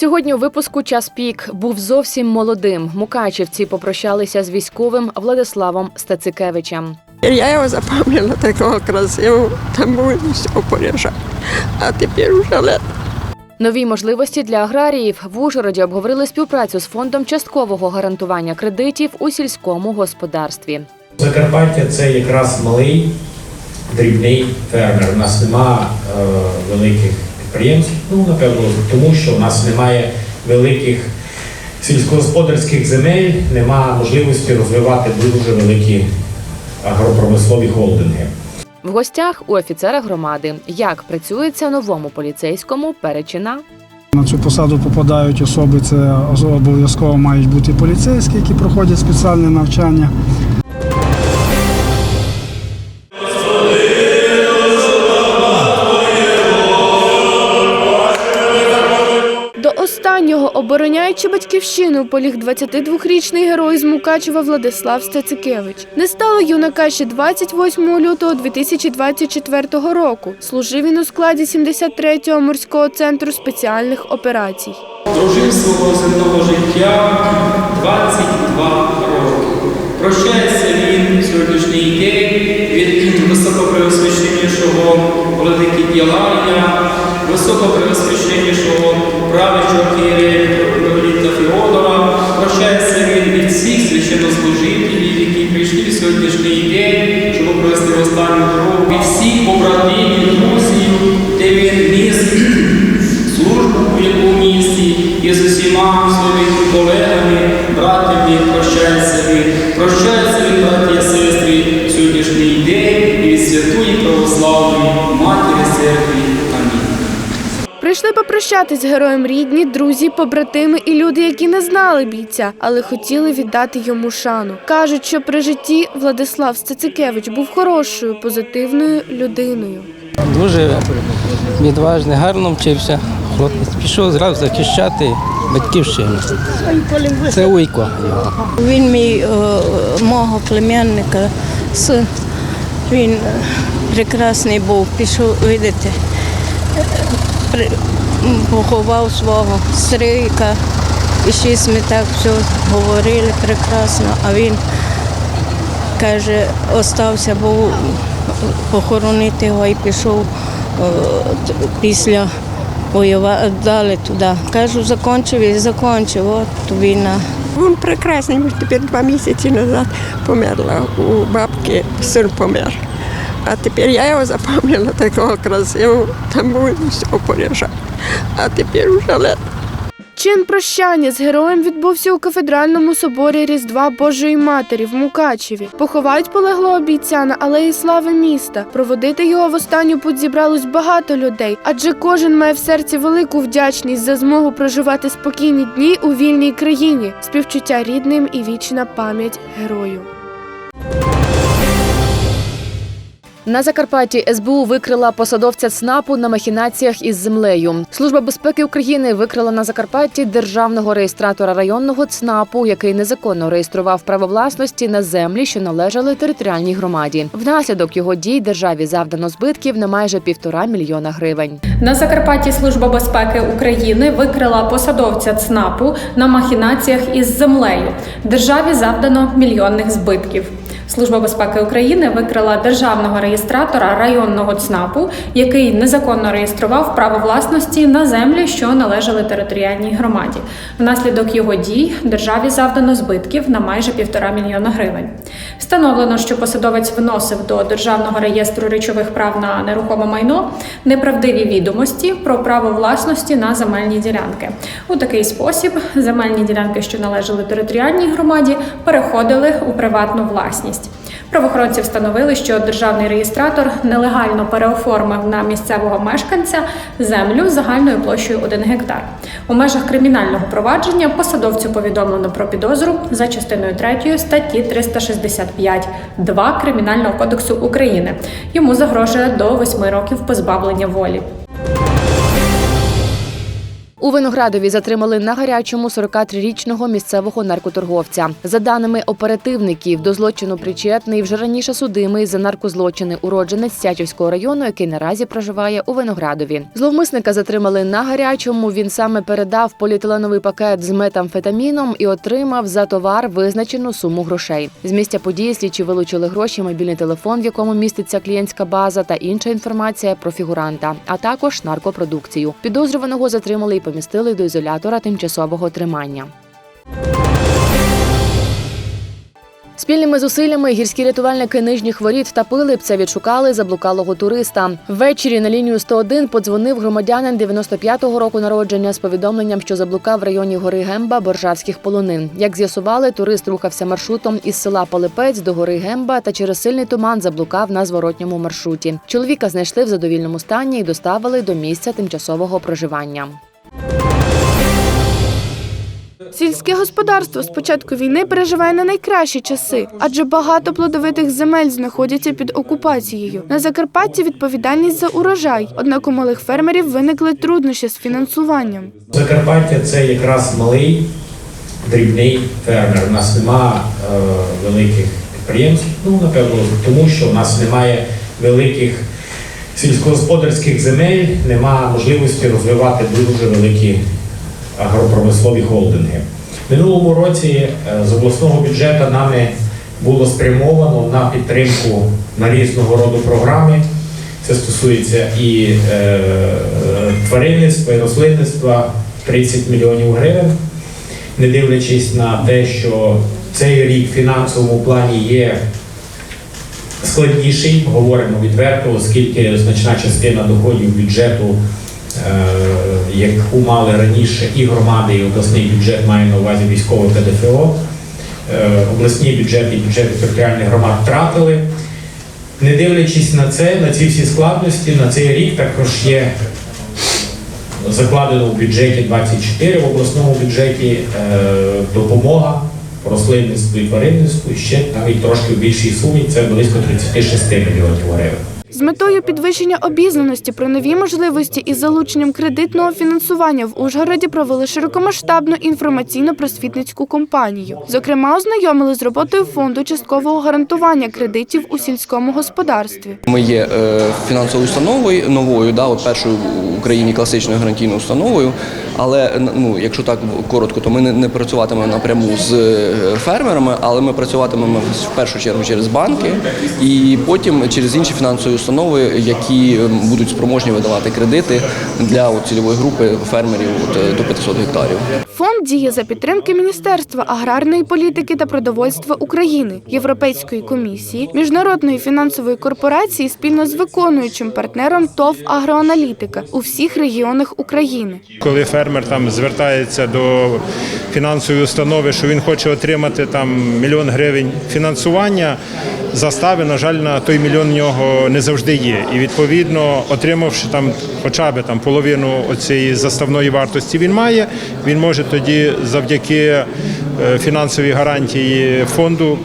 Сьогодні у випуску час пік був зовсім молодим. Мукачівці попрощалися з військовим Владиславом Стацикевичем. Я його запам'ятала такого красивого, там був все поряжав. А тепер вже лет. Нові можливості для аграріїв в Ужгороді обговорили співпрацю з фондом часткового гарантування кредитів у сільському господарстві. Закарпаття це якраз малий дрібний фермер. У нас нема е, великих підприємств. Ну, напевно, тому що у нас немає великих сільськогосподарських земель, нема можливості розвивати дуже великі агропромислові холдинги. В гостях у офіцера громади як працюється новому поліцейському перечина. На цю посаду попадають особи, це обов'язково мають бути поліцейські, які проходять спеціальне навчання. Останнього, обороняючи батьківщину, поліг 22-річний герой з Мукачева Владислав Стецикевич. Не стало юнака ще 28 лютого 2024 року. Служив він у складі 73-го морського центру спеціальних операцій. Прожив свого земного життя 22 роки. Прощається він сьогоднішній день від високопреосвященнішого владики Єларія, високопреосвященнішого правичого Києва Феодора. Прощається він від всіх священнослужителів, які прийшли в сьогоднішній день, щоб провести останню дорогу. Від всіх побратимів, друзів, де він ніс службу у якому місті і з усіма своїми колегами, братами прощається він. Прощається він, браті сестри, в сьогоднішній день і від святої православної Матері Церкви. Прийшли попрощатись з героєм рідні, друзі, побратими і люди, які не знали бійця, але хотіли віддати йому шану. Кажуть, що при житті Владислав Стецикевич був хорошою, позитивною людиною. Дуже відважний, гарно вчився. Хлопець пішов зразу захищати батьківщину. Це Уйко. Він мій е, мого племянника, син. Він е, прекрасний був, пішов, видите, е, поховав свого стрийка. І щось ми так все говорили прекрасно, а він каже, остався, був похоронити його і пішов е, т- після воювати далі туди. Кажу, закінчив і закінчив, от війна. Він прекрасний, тепер два місяці назад померла. У бабки син помер. А тепер я його запам'ятала такого красивого, там все поряжав. А тепер вже лет. Чин прощання з героєм відбувся у кафедральному соборі Різдва Божої Матері в Мукачеві. Поховають полеглого бійця на алеї слави міста. Проводити його в останню путь зібралось багато людей, адже кожен має в серці велику вдячність за змогу проживати спокійні дні у вільній країні, співчуття рідним і вічна пам'ять герою. На Закарпатті СБУ викрила посадовця ЦНАПу на махінаціях із землею. Служба безпеки України викрила на Закарпатті державного реєстратора районного ЦНАПу, який незаконно реєстрував право власності на землі, що належали територіальній громаді. Внаслідок його дій державі завдано збитків на майже півтора мільйона гривень. На Закарпатті Служба безпеки України викрила посадовця ЦНАПу на махінаціях із землею. Державі завдано мільйонних збитків. Служба безпеки України викрила державного реєстратора районного ЦНАПу, який незаконно реєстрував право власності на землі, що належали територіальній громаді. Внаслідок його дій державі завдано збитків на майже півтора мільйона гривень. Встановлено, що посадовець вносив до державного реєстру речових прав на нерухоме майно неправдиві відомості про право власності на земельні ділянки. У такий спосіб земельні ділянки, що належали територіальній громаді, переходили у приватну власність. Правоохоронці встановили, що державний реєстратор нелегально переоформив на місцевого мешканця землю загальною площею 1 гектар. У межах кримінального провадження посадовцю повідомлено про підозру за частиною 3 статті 365 2 Кримінального кодексу України. Йому загрожує до 8 років позбавлення волі. У Виноградові затримали на гарячому 43-річного місцевого наркоторговця. За даними оперативників, до злочину причетний вже раніше судимий за наркозлочини уродженець Сячівського району, який наразі проживає у Виноградові. Зловмисника затримали на гарячому. Він саме передав поліетиленовий пакет з метамфетаміном і отримав за товар визначену суму грошей. З місця події слідчі вилучили гроші, мобільний телефон, в якому міститься клієнтська база та інша інформація про фігуранта, а також наркопродукцію. Підозрюваного затримали і помістили до ізолятора тимчасового тримання. Спільними зусиллями гірські рятувальники нижніх воріт та Пилипця відшукали заблукалого туриста. Ввечері на лінію 101 подзвонив громадянин 95-го року народження з повідомленням, що заблукав в районі гори Гемба Боржавських полонин. Як з'ясували, турист рухався маршрутом із села Пилипець до гори Гемба та через сильний туман заблукав на зворотньому маршруті. Чоловіка знайшли в задовільному стані і доставили до місця тимчасового проживання. Сільське господарство з початку війни переживає не найкращі часи, адже багато плодовитих земель знаходяться під окупацією. На Закарпатті відповідальність за урожай. Однак у малих фермерів виникли труднощі з фінансуванням. Закарпаття це якраз малий дрібний фермер. У нас нема е, великих підприємств. Ну, напевно, тому що у нас немає великих сільськогосподарських земель, нема можливості розвивати дуже великі агропромислові холдинги. Минулому році е, з обласного бюджету нами було спрямовано на підтримку на різного роду програми. Це стосується і е, тваринництва, і рослинництва 30 мільйонів гривень, не дивлячись на те, що цей рік в фінансовому плані є складніший, говоримо відверто, оскільки значна частина доходів бюджету, е, яку мали раніше і громади, і обласний бюджет має на увазі військове ПДФО. Е, Обласні бюджети і бюджети територіальних громад втратили. Не дивлячись на це, на ці всі складності, на цей рік також є закладено в бюджеті 24, в обласному бюджеті е, допомога по рослинництву і тваринництву ще навіть трошки в більшій сумі, це близько 36 мільйонів гривень. З метою підвищення обізнаності про нові можливості із залученням кредитного фінансування в Ужгороді провели широкомасштабну інформаційно-просвітницьку кампанію. Зокрема, ознайомили з роботою фонду часткового гарантування кредитів у сільському господарстві. Ми є е, фінансовою установою новою, да, от першою в Україні класичною гарантійною установою. Але ну, якщо так коротко, то ми не, не працюватимемо напряму з е, фермерами, але ми працюватимемо в першу чергу через банки і потім через інші фінансові установи, які будуть спроможні видавати кредити для от, цільової групи фермерів от, е, до 500 гектарів. Фонд діє за підтримки Міністерства аграрної політики та продовольства України, Європейської комісії, міжнародної фінансової корпорації спільно з виконуючим партнером ТОВ Агроаналітика у всіх регіонах України. Коли фермер там звертається до фінансової установи, що він хоче отримати там мільйон гривень фінансування, застави, на жаль, на той мільйон в нього не завжди є. І відповідно, отримавши там хоча б там половину цієї заставної вартості, він має, він може тоді завдяки е, фінансовій гарантії фонду.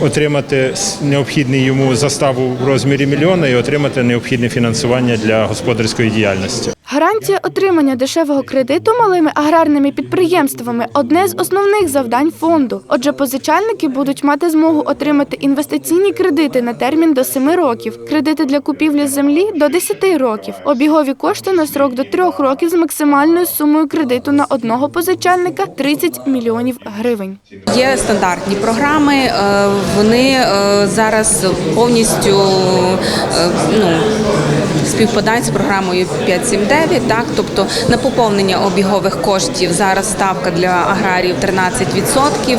Отримати необхідний йому заставу в розмірі мільйона і отримати необхідне фінансування для господарської діяльності. Гарантія отримання дешевого кредиту малими аграрними підприємствами одне з основних завдань фонду. Отже, позичальники будуть мати змогу отримати інвестиційні кредити на термін до 7 років, кредити для купівлі землі до 10 років, обігові кошти на срок до 3 років з максимальною сумою кредиту на одного позичальника 30 мільйонів гривень. Є стандартні програми, е, вони е, зараз повністю е, ну, співпадають з програмою 579, так, тобто на поповнення обігових коштів зараз ставка для аграріїв 13%.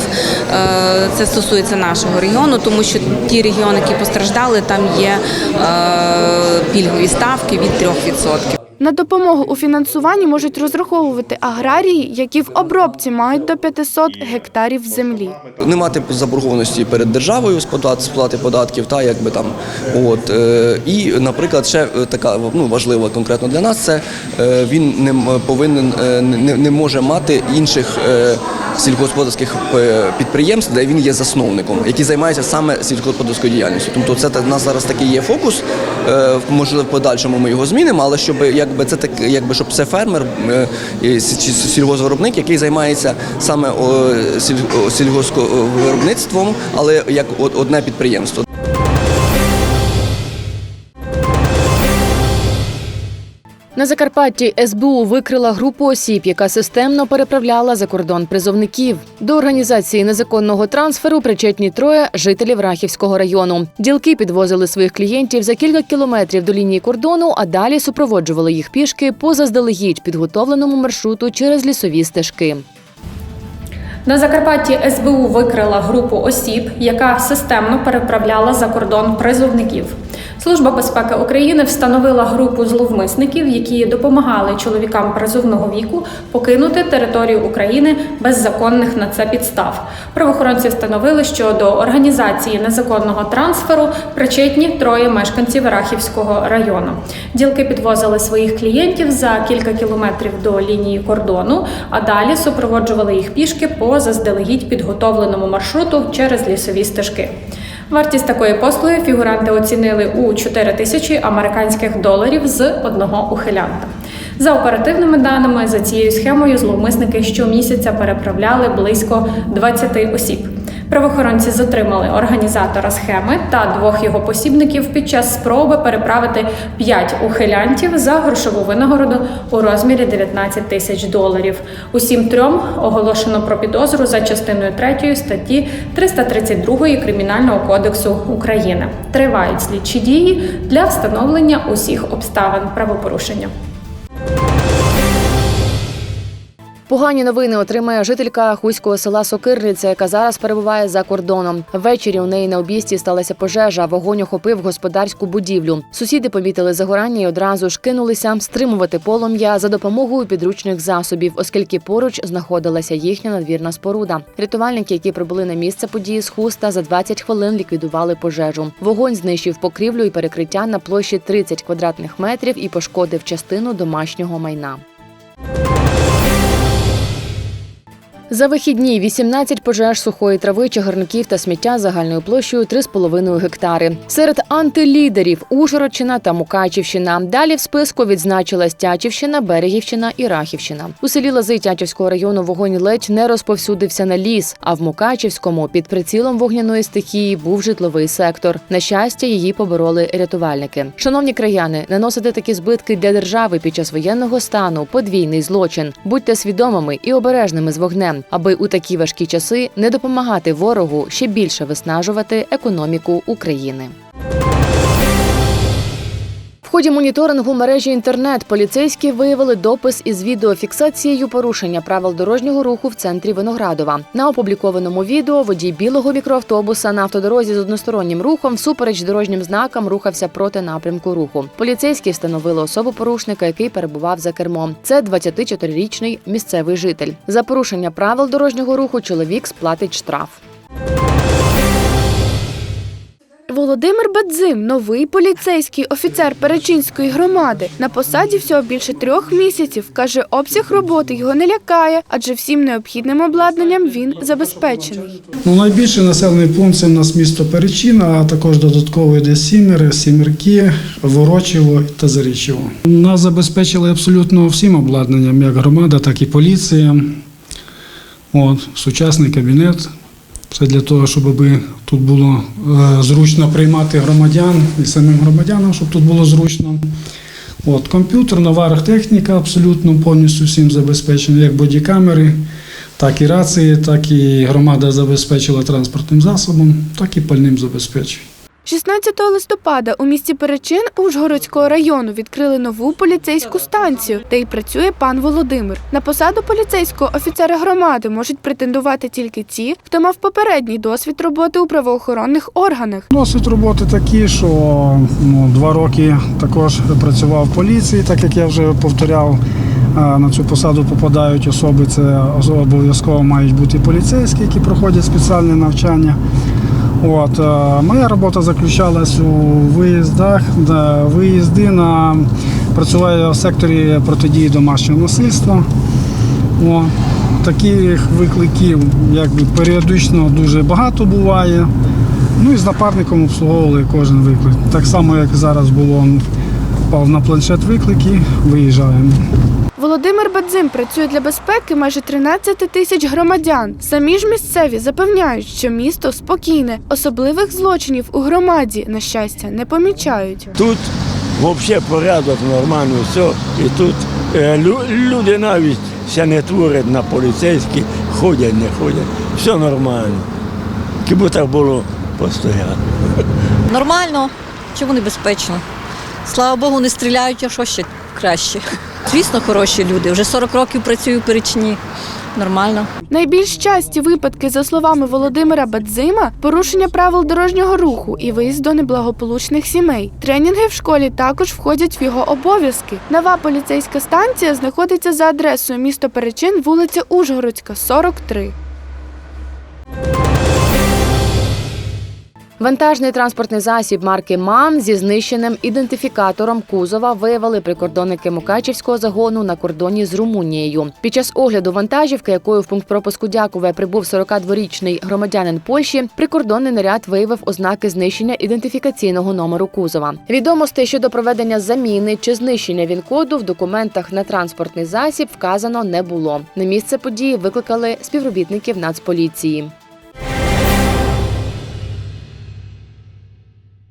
Е, Це стосується нашого регіону, тому що ті регіони, які постраждали, там є е, пільгові ставки від 3%. На допомогу у фінансуванні можуть розраховувати аграрії, які в обробці мають до 500 гектарів землі. не мати заборгованості перед державою сплати податків, та якби там от е, і, наприклад, ще е, така ну важлива конкретно для нас, це е, він не повинен не, не може мати інших. Сільськогосподарських підприємств, де він є засновником, які займаються саме сільськогосподарською діяльністю. Тобто, це в нас зараз такий є фокус. Можливо, в подальшому ми його змінимо, але щоб якби якби це так, якби щоб це фермер е, чи сільгоспвиробник, який займається саме сільгоспвиробництвом, але як одне підприємство. На Закарпатті СБУ викрила групу осіб, яка системно переправляла за кордон призовників. До організації незаконного трансферу причетні троє жителів Рахівського району. Ділки підвозили своїх клієнтів за кілька кілометрів до лінії кордону, а далі супроводжували їх пішки по заздалегідь підготовленому маршруту через лісові стежки. На Закарпатті СБУ викрила групу осіб, яка системно переправляла за кордон призовників. Служба безпеки України встановила групу зловмисників, які допомагали чоловікам призовного віку покинути територію України без законних на це підстав. Правоохоронці встановили, що до організації незаконного трансферу причетні троє мешканців Рахівського району. Ділки підвозили своїх клієнтів за кілька кілометрів до лінії кордону, а далі супроводжували їх пішки по заздалегідь підготовленому маршруту через лісові стежки. Вартість такої послуги фігуранти оцінили у 4 тисячі американських доларів з одного ухилянта. За оперативними даними, за цією схемою зловмисники щомісяця переправляли близько 20 осіб. Правоохоронці затримали організатора схеми та двох його посібників під час спроби переправити 5 ухилянтів за грошову винагороду у розмірі 19 тисяч доларів. Усім трьом оголошено про підозру за частиною 3 статті 332 Кримінального кодексу України. Тривають слідчі дії для встановлення усіх обставин правопорушення. Погані новини отримає жителька хуського села Сокирниця, яка зараз перебуває за кордоном. Ввечері у неї на обійсті сталася пожежа. Вогонь охопив господарську будівлю. Сусіди помітили загорання і одразу ж кинулися стримувати полум'я за допомогою підручних засобів, оскільки поруч знаходилася їхня надвірна споруда. Рятувальники, які прибули на місце події з хуста, за 20 хвилин ліквідували пожежу. Вогонь знищив покрівлю і перекриття на площі 30 квадратних метрів і пошкодив частину домашнього майна. За вихідні 18 пожеж сухої трави, чагарників та сміття загальною площею 3,5 гектари. Серед антилідерів Ужгородщина та Мукачівщина. Далі в списку відзначилась Тячівщина, Берегівщина і Рахівщина. У селі Лази Тячівського району вогонь ледь не розповсюдився на ліс. А в Мукачівському під прицілом вогняної стихії був житловий сектор. На щастя, її побороли рятувальники. Шановні краяни, наносити такі збитки для держави під час воєнного стану подвійний злочин. Будьте свідомими і обережними з вогнем, аби у такі важкі часи не допомагати ворогу ще більше виснажувати економіку України. В ході моніторингу мережі інтернет поліцейські виявили допис із відеофіксацією порушення правил дорожнього руху в центрі Виноградова. На опублікованому відео водій білого мікроавтобуса на автодорозі з одностороннім рухом всупереч дорожнім знакам рухався проти напрямку руху. Поліцейські встановили особу порушника, який перебував за кермом. Це 24-річний місцевий житель. За порушення правил дорожнього руху чоловік сплатить штраф. Володимир Бадзим, новий поліцейський офіцер Перечинської громади. На посаді всього більше трьох місяців. Каже, обсяг роботи його не лякає, адже всім необхідним обладнанням він забезпечений. Ну, найбільший населений пункт це в нас місто Перечина, а також додатково йде Сімери, Сімерки, Ворочево та Зарічево. Нас забезпечили абсолютно всім обладнанням, як громада, так і поліція. От, сучасний кабінет. Це для того, щоб тут було е, зручно приймати громадян і самим громадянам, щоб тут було зручно. От, комп'ютер, нова техніка абсолютно повністю всім забезпечена, як бодікамери, так і рації, так і громада забезпечила транспортним засобом, так і пальним забезпечує. 16 листопада у місті Перечин Ужгородського району відкрили нову поліцейську станцію, де й працює пан Володимир. На посаду поліцейського офіцера громади можуть претендувати тільки ті, хто мав попередній досвід роботи у правоохоронних органах. Досвід роботи такий, що ну, два роки також працював в поліції, так як я вже повторяв. На цю посаду попадають особи, це обов'язково мають бути поліцейські, які проходять спеціальне навчання. От, е, моя робота заключалась у виїздах, да, виїзди на працюваю в секторі протидії домашнього насильства. О, таких викликів якби періодично дуже багато буває. Ну і з напарником обслуговували кожен виклик. Так само, як зараз було впав на планшет виклики, виїжджаємо. Володимир Бадзим працює для безпеки майже 13 тисяч громадян. Самі ж місцеві запевняють, що місто спокійне, особливих злочинів у громаді, на щастя, не помічають. Тут взагалі порядок нормально, все. І тут е, лю- люди навіть ще не творять на поліцейські, ходять, не ходять. Все нормально. Хіба так було постійно. Нормально, чому небезпечно. Слава Богу, не стріляють, а що ще краще. Звісно, хороші люди. Вже 40 років працюю в Перечині. Нормально. Найбільш часті випадки, за словами Володимира Бадзима, порушення правил дорожнього руху і виїзд до неблагополучних сімей. Тренінги в школі також входять в його обов'язки. Нова поліцейська станція знаходиться за адресою місто Перечин, вулиця Ужгородська, 43. Вантажний транспортний засіб марки МАН зі знищеним ідентифікатором кузова виявили прикордонники Мукачівського загону на кордоні з Румунією. Під час огляду вантажівки, якою в пункт пропуску Дякове прибув 42-річний громадянин Польщі, прикордонний наряд виявив ознаки знищення ідентифікаційного номеру кузова. Відомостей щодо проведення заміни чи знищення він-коду в документах на транспортний засіб вказано не було. На місце події викликали співробітників Нацполіції.